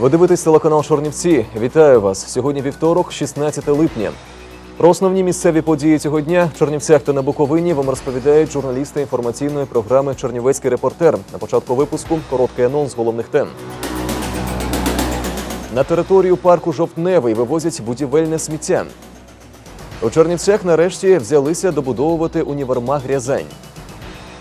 Ви дивитесь телеканал Чорнівці. Вітаю вас. Сьогодні вівторок, 16 липня. Про основні місцеві події цього дня в Чернівцях та на Буковині вам розповідають журналісти інформаційної програми Чернівецький репортер. На початку випуску короткий анонс головних тем. На територію парку Жовтневий вивозять будівельне сміття. У Чернівцях нарешті взялися добудовувати універмаг Рязань.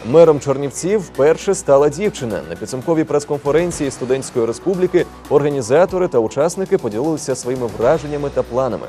Мером Чернівців вперше стала дівчина. На підсумковій прес-конференції студентської республіки організатори та учасники поділилися своїми враженнями та планами.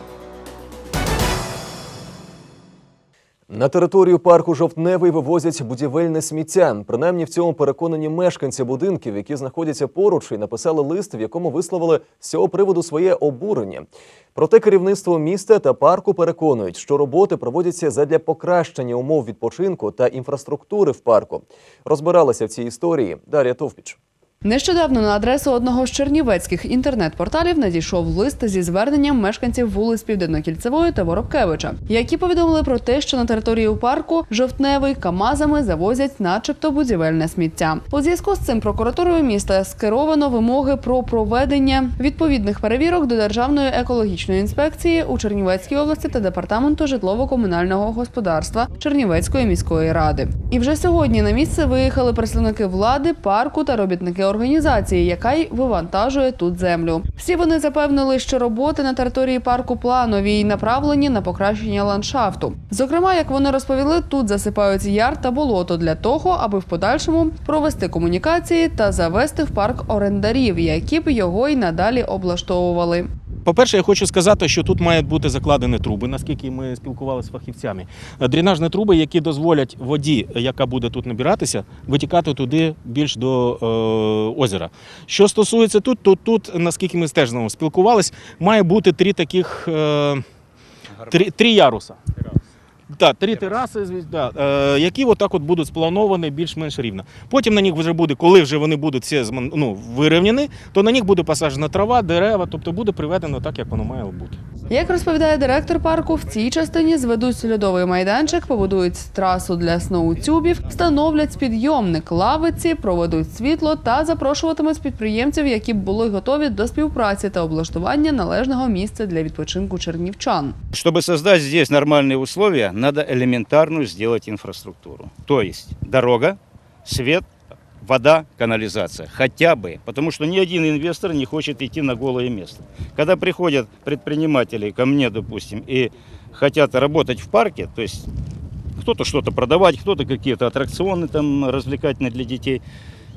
На територію парку Жовтневий вивозять будівельне сміття. Принаймні в цьому переконані мешканці будинків, які знаходяться поруч, і написали лист, в якому висловили з цього приводу своє обурення. Проте керівництво міста та парку переконують, що роботи проводяться задля покращення умов відпочинку та інфраструктури в парку. Розбиралася в цій історії Дар'я Товпіч. Нещодавно на адресу одного з чернівецьких інтернет-порталів надійшов лист зі зверненням мешканців вулиць Південно-Кільцевої та Воробкевича, які повідомили про те, що на території парку жовтневий камазами завозять, начебто, будівельне сміття. У зв'язку з цим прокуратурою міста скеровано вимоги про проведення відповідних перевірок до Державної екологічної інспекції у Чернівецькій області та департаменту житлово-комунального господарства Чернівецької міської ради. І вже сьогодні на місце виїхали представники влади, парку та робітники організації, яка й вивантажує тут землю. Всі вони запевнили, що роботи на території парку планові й направлені на покращення ландшафту. Зокрема, як вони розповіли, тут засипають яр та болото для того, аби в подальшому провести комунікації та завести в парк орендарів, які б його й надалі облаштовували. По-перше, я хочу сказати, що тут мають бути закладені труби, наскільки ми спілкувалися з фахівцями. Дренажні труби, які дозволять воді, яка буде тут набиратися, витікати туди більш до е, озера. Що стосується тут, то тут, наскільки ми теж спілкувалися, має бути три таких е, три, три яруса. Так, три тераси, да, е, які отак от будуть сплановані більш-менш рівно. Потім на них вже буде, коли вже вони будуть всі ну, вирівняні, то на них буде посаджена трава, дерева, тобто буде приведено так, як воно має бути. Як розповідає директор парку, в цій частині зведуть льодовий майданчик, побудують трасу для сноутюбів, встановлять підйомник, лавиці, проведуть світло та запрошуватимуть підприємців, які б були готові до співпраці та облаштування належного місця для відпочинку чернівчан. Чтобы создать здесь нормальные условия, надо элементарную сделать инфраструктуру. То есть дорога, свет, вода, канализация. Хотя бы. Потому что ни один инвестор не хочет идти на голое место. Когда приходят предприниматели ко мне, допустим, и хотят работать в парке, то есть кто-то что-то продавать, кто-то какие-то аттракционы там развлекательные для детей,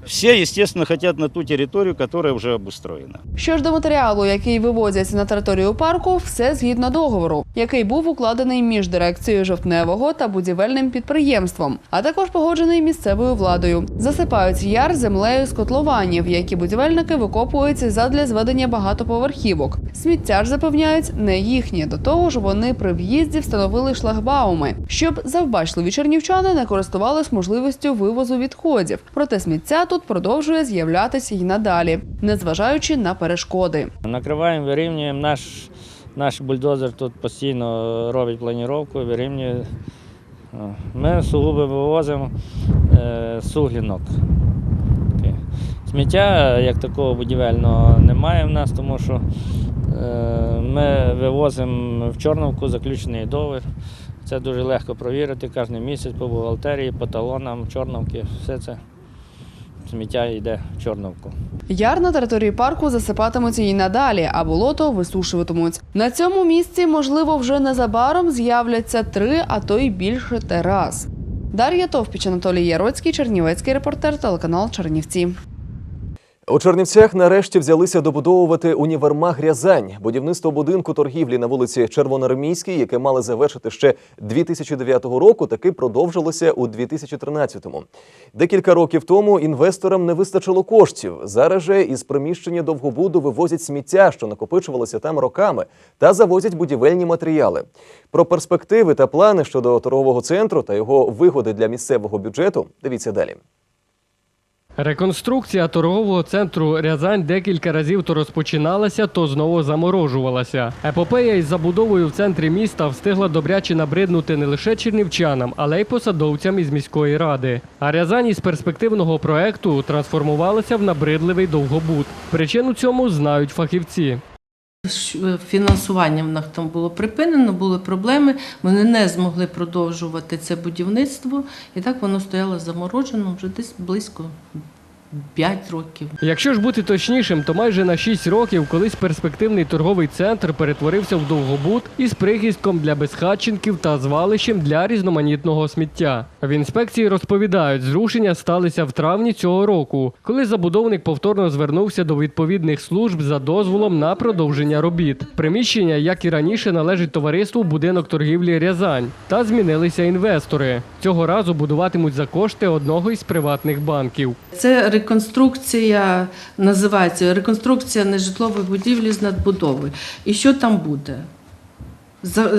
все, естественно, хотят на ту территорию, которая уже обустроена. Що ж до матеріалу, який вивозять на територію парку, все згідно договору, який був укладений між дирекцією жовтневого та будівельним підприємством, а також погоджений місцевою владою. Засипають яр землею з котлованів, які будівельники викопують задля зведення багатоповерхівок. Сміття ж запевняють не їхнє. До того ж, вони при в'їзді встановили шлагбауми, щоб завбачливі чернівчани не користувались можливістю вивозу відходів. Проте сміття тут продовжує з'являтися й надалі, незважаючи на перешкоди. Накриваємо, вирівнюємо. Наш, наш бульдозер тут постійно робить планіровку, вирівнює. Ми сугубо вивозимо е, суглінок. Сміття як такого будівельного немає в нас, тому що е, ми вивозимо в Чорновку заключений договір. Це дуже легко провірити кожен місяць по бухгалтерії, по талонам, Чорновки, все це сміття йде в Чорновку. Яр на території парку засипатимуться і надалі, а болото висушуватимуть. На цьому місці, можливо, вже незабаром з'являться три, а то й більше терас. Дар'я Товпіч, Анатолій Яроцький, Чернівецький репортер, телеканал Чернівці. У Чернівцях нарешті взялися добудовувати універмаг Рязань. Будівництво будинку торгівлі на вулиці Червоноармійській, яке мали завершити ще 2009 року, таки продовжилося у 2013-му. Декілька років тому інвесторам не вистачило коштів. Зараз же із приміщення довгобуду вивозять сміття, що накопичувалося там роками, та завозять будівельні матеріали. Про перспективи та плани щодо торгового центру та його вигоди для місцевого бюджету дивіться далі. Реконструкція торгового центру Рязань декілька разів то розпочиналася, то знову заморожувалася. Епопея із забудовою в центрі міста встигла добряче набриднути не лише чернівчанам, але й посадовцям із міської ради. А Рязань із перспективного проекту трансформувалася в набридливий довгобуд. Причину цьому знають фахівці. Ш- Фінансування в них там було припинено, були проблеми. Вони не змогли продовжувати це будівництво, і так воно стояло заморожено вже десь близько 5 років. Якщо ж бути точнішим, то майже на 6 років колись перспективний торговий центр перетворився в довгобуд із прихистком для безхатченків та звалищем для різноманітного сміття. В інспекції розповідають, зрушення сталися в травні цього року, коли забудовник повторно звернувся до відповідних служб за дозволом на продовження робіт. Приміщення, як і раніше, належить товариству будинок торгівлі Рязань. Та змінилися інвестори. Цього разу будуватимуть за кошти одного із приватних банків. Це реконструкція, називається реконструкція нежитлової будівлі з надбудови. І що там буде?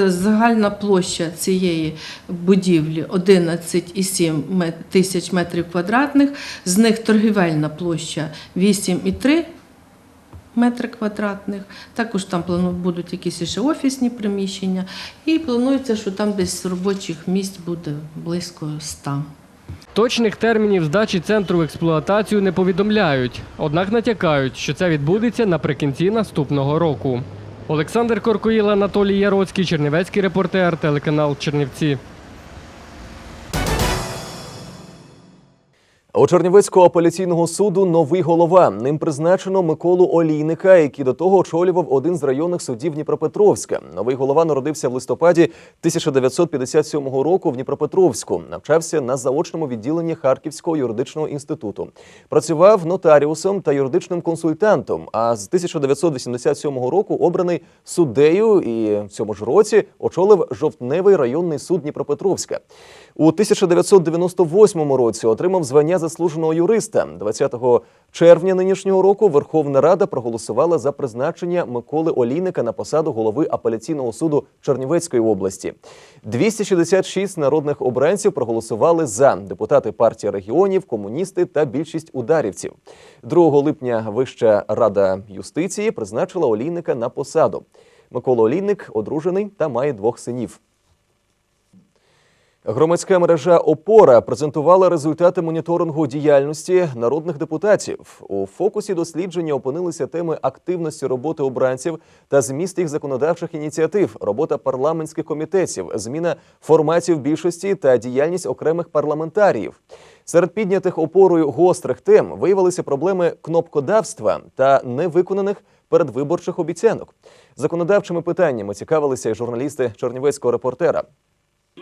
Загальна площа цієї будівлі 11,7 тисяч метрів квадратних, з них торгівельна площа 8,3 метри квадратних. Також там будуть якісь ще офісні приміщення. І планується, що там десь робочих місць буде близько 100. Точних термінів здачі центру в експлуатацію не повідомляють, однак натякають, що це відбудеться наприкінці наступного року. Олександр Коркоїл, Анатолій Яроцький, Чернівецький репортер, телеканал Чернівці. У Чернівецького апеляційного суду новий голова. Ним призначено Миколу Олійника, який до того очолював один з районних судів Дніпропетровська. Новий голова народився в листопаді 1957 року в Дніпропетровську. Навчався на заочному відділенні Харківського юридичного інституту. Працював нотаріусом та юридичним консультантом. А з 1987 року обраний суддею і в цьому ж році очолив жовтневий районний суд Дніпропетровська. У 1998 році отримав звання заслуженого юриста. 20 червня нинішнього року Верховна Рада проголосувала за призначення Миколи Олійника на посаду голови апеляційного суду Чернівецької області. 266 народних обранців проголосували за депутати партії регіонів, комуністи та більшість ударівців. 2 липня Вища рада юстиції призначила Олійника на посаду. Микола Олійник одружений та має двох синів. Громадська мережа Опора презентувала результати моніторингу діяльності народних депутатів. У фокусі дослідження опинилися теми активності роботи обранців та зміст їх законодавчих ініціатив, робота парламентських комітетів, зміна форматів більшості та діяльність окремих парламентаріїв. Серед піднятих опорою гострих тем виявилися проблеми кнопкодавства та невиконаних передвиборчих обіцянок. Законодавчими питаннями цікавилися й журналісти Чернівецького репортера.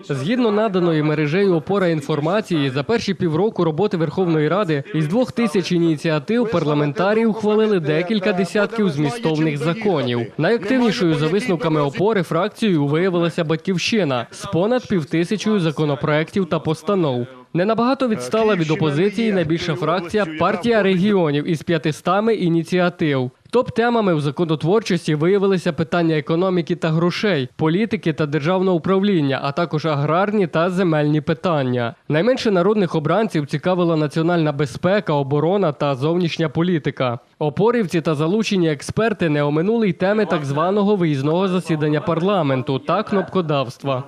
Згідно наданої мережею опора інформації, за перші півроку роботи Верховної Ради із двох тисяч ініціатив парламентарії ухвалили декілька десятків змістовних законів. Найактивнішою за висновками опори фракцією виявилася батьківщина з понад півтисячою законопроєктів та постанов. Не набагато відстала від опозиції найбільша фракція партія регіонів із 500 ініціатив. Топ-темами в законотворчості виявилися питання економіки та грошей, політики та державного управління, а також аграрні та земельні питання. Найменше народних обранців цікавила національна безпека, оборона та зовнішня політика. Опорівці та залучені експерти не оминули й теми так званого виїзного засідання парламенту та кнопкодавства.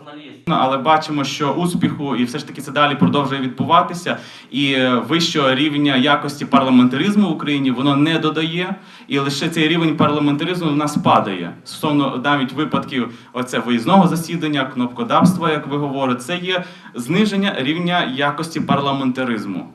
Але бачимо, що успіху і все ж таки це далі продовжує відбуватися. І е, вищого рівня якості парламентаризму в Україні воно не додає, і лише цей рівень парламентаризму в нас падає. Стосовно навіть випадків оце виїзного засідання, кнопкодавства, як ви говорите, це є зниження рівня якості парламентаризму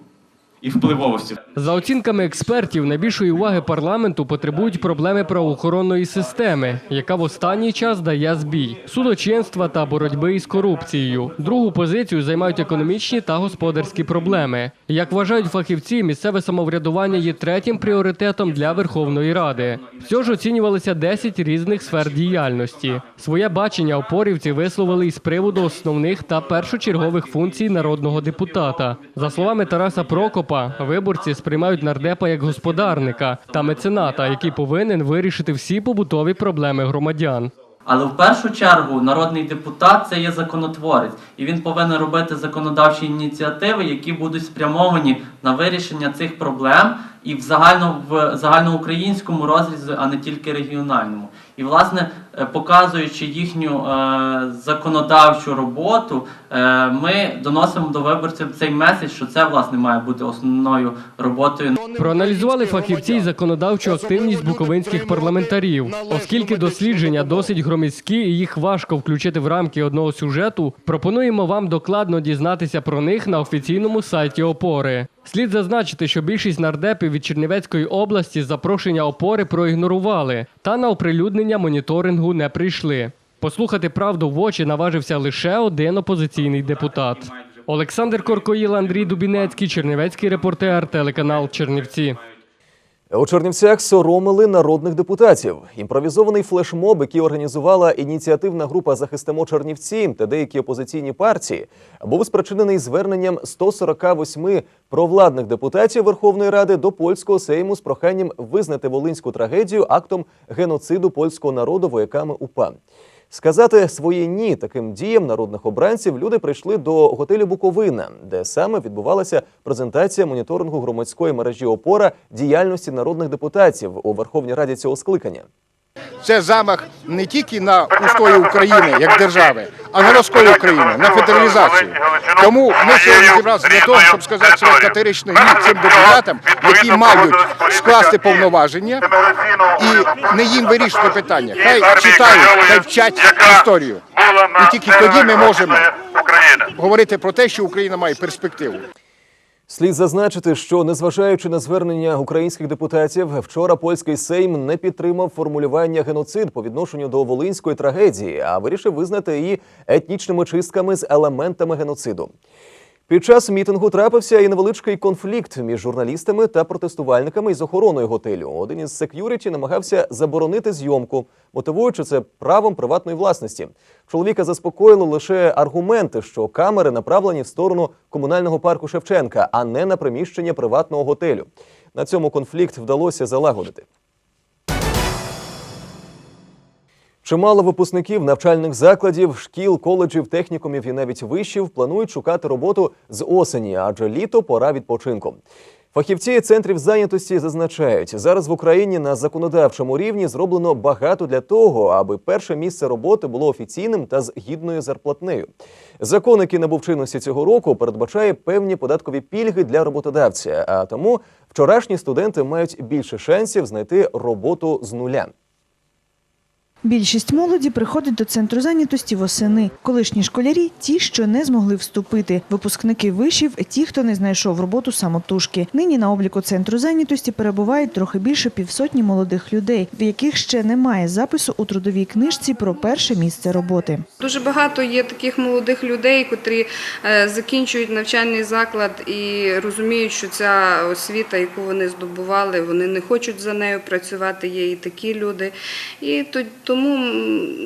і впливовості. За оцінками експертів, найбільшої уваги парламенту потребують проблеми правоохоронної системи, яка в останній час дає збій, судочинства та боротьби із корупцією. Другу позицію займають економічні та господарські проблеми. Як вважають фахівці, місцеве самоврядування є третім пріоритетом для Верховної Ради. Всього ж оцінювалися 10 різних сфер діяльності. Своє бачення опорівці висловили із приводу основних та першочергових функцій народного депутата. За словами Тараса Прокопа, виборці сприймають нардепа як господарника та мецената, який повинен вирішити всі побутові проблеми громадян. Але в першу чергу народний депутат це є законотворець, і він повинен робити законодавчі ініціативи, які будуть спрямовані на вирішення цих проблем і в загально в загальноукраїнському розрізі, а не тільки регіональному. І власне, е, показуючи їхню е, законодавчу роботу, е, ми доносимо до виборців цей меседж, що це власне має бути основною роботою Проаналізували фахівці й законодавчу активність буковинських парламентарів. Оскільки дослідження досить громіські і їх важко включити в рамки одного сюжету, пропонуємо вам докладно дізнатися про них на офіційному сайті опори. Слід зазначити, що більшість нардепів від Чернівецької області запрошення опори проігнорували та на оприлюднення моніторингу не прийшли. Послухати правду в очі наважився лише один опозиційний депутат. Олександр Коркоїл, Андрій Дубінецький, Чернівецький репортер, телеканал Чернівці. У Чернівцях соромили народних депутатів. Імпровізований флешмоб, який організувала ініціативна група Захистимо Чернівці та деякі опозиційні партії, був спричинений зверненням 148 провладних депутатів Верховної Ради до польського сейму з проханням визнати волинську трагедію актом геноциду польського народу вояками УПА. Сказати своє ні таким діям народних обранців люди прийшли до готелю Буковина, де саме відбувалася презентація моніторингу громадської мережі опора діяльності народних депутатів у Верховній Раді цього скликання. Це замах не тільки на устої України як держави, а на розкол України, на федералізацію. Тому ми сьогодні зібралися для того, щоб сказати своє категоричне ні цим депутатам, які мають скласти повноваження і не їм вирішити питання. Хай читають, хай вчать історію. І тільки тоді ми можемо говорити про те, що Україна має перспективу. Слід зазначити, що незважаючи на звернення українських депутатів, вчора польський сейм не підтримав формулювання геноцид по відношенню до волинської трагедії, а вирішив визнати її етнічними чистками з елементами геноциду. Під час мітингу трапився і невеличкий конфлікт між журналістами та протестувальниками із охороною готелю. Один із сек'юріті намагався заборонити зйомку, мотивуючи це правом приватної власності. Чоловіка заспокоїли лише аргументи, що камери направлені в сторону комунального парку Шевченка, а не на приміщення приватного готелю. На цьому конфлікт вдалося залагодити. Чимало випускників навчальних закладів, шкіл, коледжів, технікумів і навіть вишів планують шукати роботу з осені, адже літо пора відпочинку. Фахівці центрів зайнятості зазначають, зараз в Україні на законодавчому рівні зроблено багато для того, аби перше місце роботи було офіційним та з гідною зарплатнею. Закон, який набув чинності цього року, передбачає певні податкові пільги для роботодавця. А тому вчорашні студенти мають більше шансів знайти роботу з нуля. Більшість молоді приходить до центру зайнятості восени. Колишні школярі – ті, що не змогли вступити. Випускники вишів – ті, хто не знайшов роботу самотужки. Нині на обліку центру зайнятості перебувають трохи більше півсотні молодих людей, в яких ще немає запису у трудовій книжці про перше місце роботи. Дуже багато є таких молодих людей, котрі е, закінчують навчальний заклад і розуміють, що ця освіта, яку вони здобували, вони не хочуть за нею працювати. Є і такі люди. І то- тому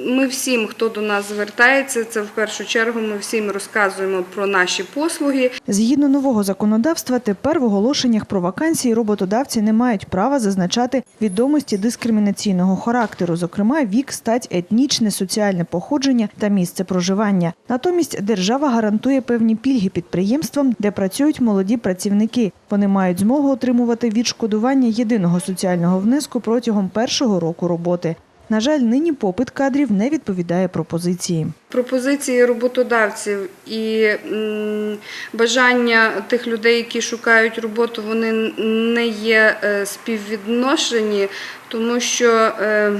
ми всім, хто до нас звертається, це в першу чергу ми всім розказуємо про наші послуги. Згідно нового законодавства, тепер в оголошеннях про вакансії роботодавці не мають права зазначати відомості дискримінаційного характеру, зокрема вік, стать, етнічне, соціальне походження та місце проживання. Натомість держава гарантує певні пільги підприємствам, де працюють молоді працівники. Вони мають змогу отримувати відшкодування єдиного соціального внеску протягом першого року роботи. На жаль, нині попит кадрів не відповідає пропозиції. Пропозиції роботодавців і бажання тих людей, які шукають роботу, вони не є е, співвідношені, тому що е,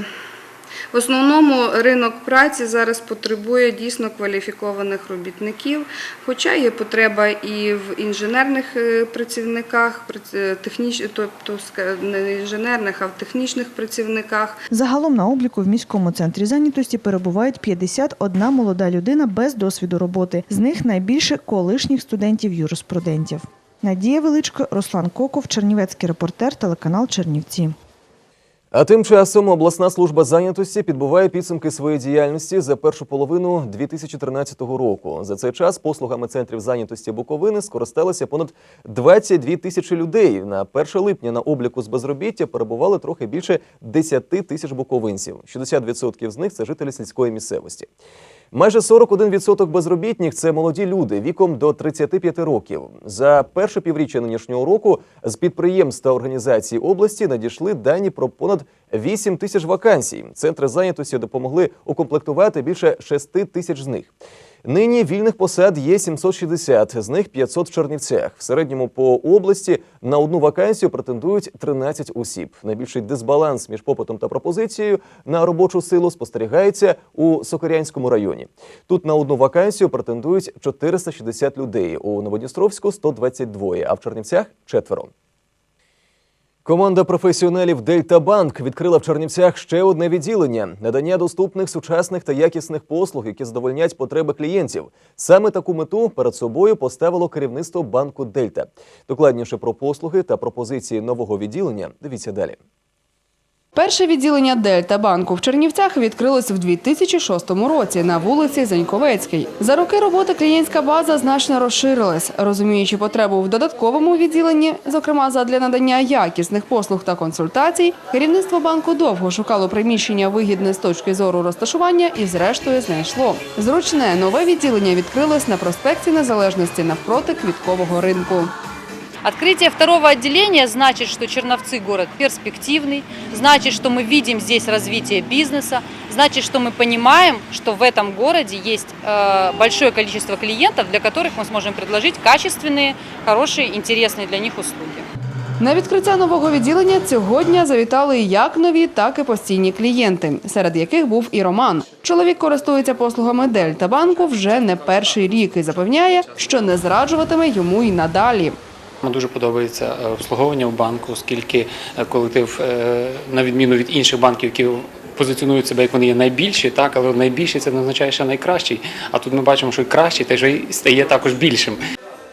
в основному ринок праці зараз потребує дійсно кваліфікованих робітників, хоча є потреба і в інженерних е, працівниках, прац- е, техніч, тобто не інженерних, а в технічних працівниках. Загалом на обліку в міському центрі зайнятості перебувають 51 молода людина без досвіду роботи. З них найбільше колишніх студентів-юриспрудентів. Надія Величко, Руслан Коков, Чернівецький репортер, телеканал Чернівці. А тим часом обласна служба зайнятості підбуває підсумки своєї діяльності за першу половину 2013 року. За цей час послугами центрів зайнятості Буковини скористалися понад 22 тисячі людей. На 1 липня на обліку з безробіття перебували трохи більше 10 тисяч буковинців. 60% з них це жителі сільської місцевості. Майже 41% безробітних це молоді люди віком до 35 років. За перше півріччя нинішнього року з підприємств та організацій області надійшли дані про понад 8 тисяч вакансій. Центри зайнятості допомогли укомплектувати більше 6 тисяч з них. Нині вільних посад є 760, з них 500 в Чернівцях. В середньому по області на одну вакансію претендують 13 осіб. Найбільший дисбаланс між попитом та пропозицією на робочу силу спостерігається у Сокирянському районі. Тут на одну вакансію претендують 460 людей. У Новодністровську 122, а в Чернівцях четверо. Команда професіоналів Дельта Банк відкрила в Чернівцях ще одне відділення надання доступних, сучасних та якісних послуг, які задовольнять потреби клієнтів. Саме таку мету перед собою поставило керівництво банку Дельта. Докладніше про послуги та пропозиції нового відділення. Дивіться далі. Перше відділення Дельта банку в Чернівцях відкрилось в 2006 році на вулиці Заньковецькій. За роки роботи клієнтська база значно розширилась. Розуміючи потребу в додатковому відділенні, зокрема задля надання якісних послуг та консультацій, керівництво банку довго шукало приміщення вигідне з точки зору розташування і, зрештою, знайшло. Зручне нове відділення відкрилось на проспекті Незалежності навпроти квіткового ринку. Открытие второго отделения значит, что Черновцы город перспективный, значит, что мы видим здесь развитие бизнеса, значит, что мы понимаем, что в этом городе есть э, большое количество клиентов, для которых мы сможем предложить качественные, хорошие, интересные для них услуги. На відкриття нового відділення цього дня завітали як нові, так і постійні клієнти, серед яких був і Роман. Чоловік користується послугами Дельта банку вже не перший рік і запевняє, що не зраджуватиме йому й надалі. Мені дуже подобається е, обслуговування в банку, оскільки е, колектив, е, на відміну від інших банків, які позиціонують себе як вони є найбільші, так але найбільший це не означає, що найкращий. А тут ми бачимо, що кращий теж стає також більшим.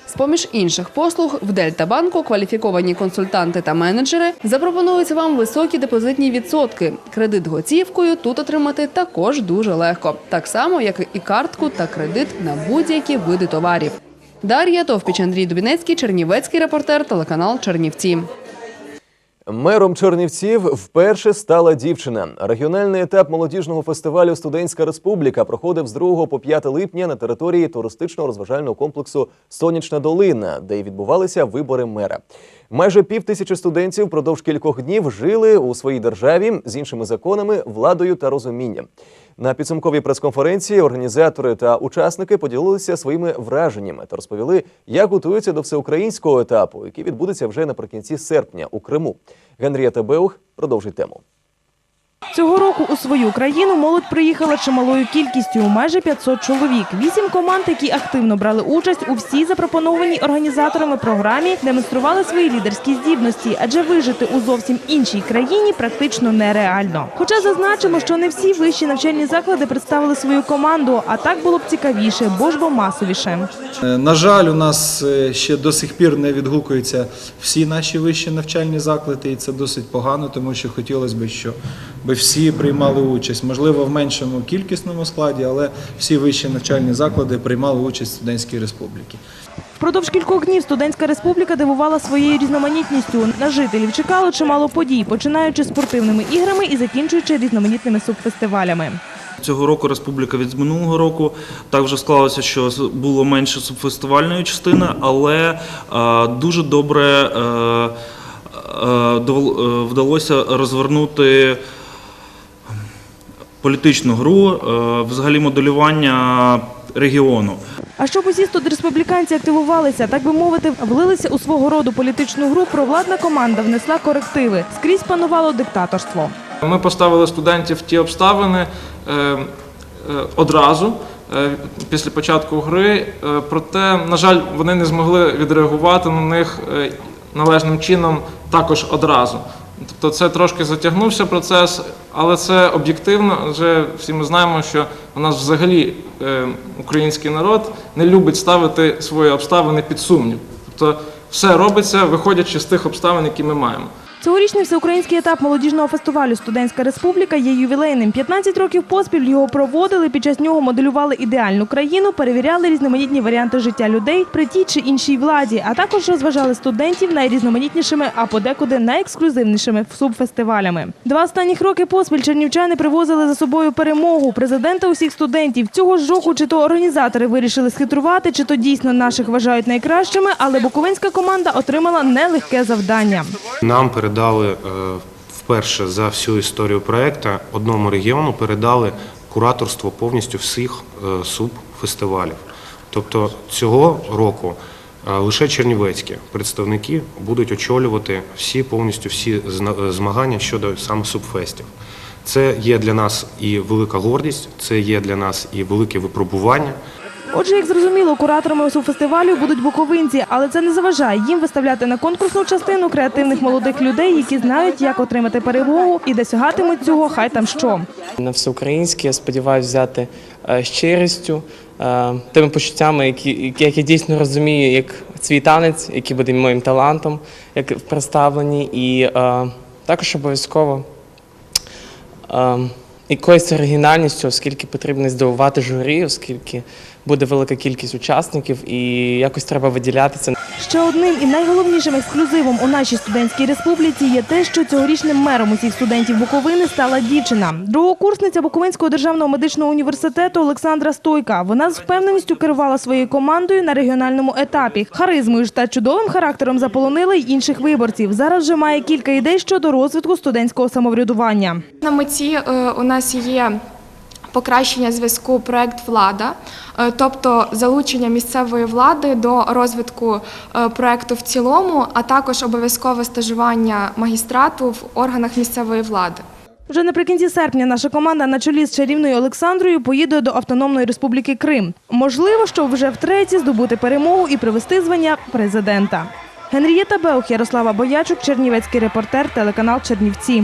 З-поміж інших послуг в Дельта банку кваліфіковані консультанти та менеджери запропонують вам високі депозитні відсотки. Кредит готівкою тут отримати також дуже легко, так само як і картку та кредит на будь-які види товарів. Дар'я Товпіч, Андрій Дубінецький, Чернівецький репортер, телеканал Чернівці. Мером Чернівців вперше стала дівчина. Регіональний етап молодіжного фестивалю Студентська республіка проходив з 2 по 5 липня на території туристично-розважального комплексу Сонячна долина, де й відбувалися вибори мера. Майже пів тисячі студентів впродовж кількох днів жили у своїй державі з іншими законами, владою та розумінням. На підсумковій прес-конференції організатори та учасники поділилися своїми враженнями та розповіли, як готуються до всеукраїнського етапу, який відбудеться вже наприкінці серпня у Криму. Генрієта Беух продовжить тему. Цього року у свою країну молодь приїхала чималою кількістю – майже 500 чоловік. Вісім команд, які активно брали участь у всій запропонованій організаторами програмі, демонстрували свої лідерські здібності, адже вижити у зовсім іншій країні практично нереально. Хоча зазначимо, що не всі вищі навчальні заклади представили свою команду, а так було б цікавіше, бо ж бо масовіше. Е, На жаль, у нас е, ще до сих пір не відгукуються всі наші вищі навчальні заклади, і це досить погано, тому що хотілося б, щоб всі приймали участь. Можливо, в меншому кількісному складі, але всі вищі навчальні заклади приймали участь в студентській республіці. Впродовж кількох днів студентська республіка дивувала своєю різноманітністю. На жителів чекало чимало подій, починаючи спортивними іграми і закінчуючи різноманітними субфестивалями. Цього року республіка від минулого року так вже склалося, що було менше субфестивальної частини, але е, дуже добре е, е, вдалося розвернути політичну гру, е, взагалі моделювання регіону. А щоб усі студреспубліканці активувалися, так би мовити, влилися у свого роду політичну гру, провладна команда внесла корективи. Скрізь панувало диктаторство. Ми поставили студентів в ті обставини е, е, одразу після початку гри. Проте, на жаль, вони не змогли відреагувати на них належним чином також одразу. Тобто це трошки затягнувся процес, але це об'єктивно. Вже всі ми знаємо, що у нас взагалі е, український народ не любить ставити свої обставини під сумнів. Тобто все робиться, виходячи з тих обставин, які ми маємо. Цьогорічний всеукраїнський етап молодіжного фестивалю Студентська республіка є ювілейним. 15 років поспіль його проводили. Під час нього моделювали ідеальну країну, перевіряли різноманітні варіанти життя людей при тій чи іншій владі, а також розважали студентів найрізноманітнішими, а подекуди найексклюзивнішими субфестивалями. Два останніх роки поспіль чернівчани привозили за собою перемогу президента усіх студентів. Цього ж року чи то організатори вирішили схитрувати, чи то дійсно наших вважають найкращими, але буковинська команда отримала нелегке завдання. Нам передали е, вперше за всю історію проекту одному регіону передали кураторство повністю всіх е, субфестивалів. Тобто цього року е, лише чернівецькі представники будуть очолювати всі повністю всі змагання щодо саме субфестів. Це є для нас і велика гордість, це є для нас і велике випробування. Отже, як зрозуміло, кураторами фестивалю будуть буковинці, але це не заважає їм виставляти на конкурсну частину креативних молодих людей, які знають, як отримати перемогу і досягатимуть цього, хай там що. На всеукраїнське я сподіваюся взяти е, щирістю, е, тими почуттями, які, як я дійсно розумію, як свій танець, який буде моїм талантом, як в представленні, і е, також обов'язково якоюсь оригінальністю, оскільки потрібно здивувати журі, оскільки буде велика кількість учасників, і якось треба виділятися. Ще одним і найголовнішим ексклюзивом у нашій студентській республіці є те, що цьогорічним мером усіх студентів Буковини стала дівчина. Другокурсниця Буковинського державного медичного університету Олександра Стойка. Вона з впевненістю керувала своєю командою на регіональному етапі. Харизмою ж та чудовим характером заполонили й інших виборців. Зараз вже має кілька ідей щодо розвитку студентського самоврядування. На меті е, у нас є покращення зв'язку проект влада, е, тобто залучення місцевої влади до розвитку е, проекту в цілому, а також обов'язкове стажування магістрату в органах місцевої влади. Вже наприкінці серпня наша команда на чолі з чарівною Олександрою поїде до Автономної Республіки Крим. Можливо, щоб вже втретє здобути перемогу і привести звання президента. Генрієта Беух, Ярослава Боячук, Чернівецький репортер, телеканал Чернівці.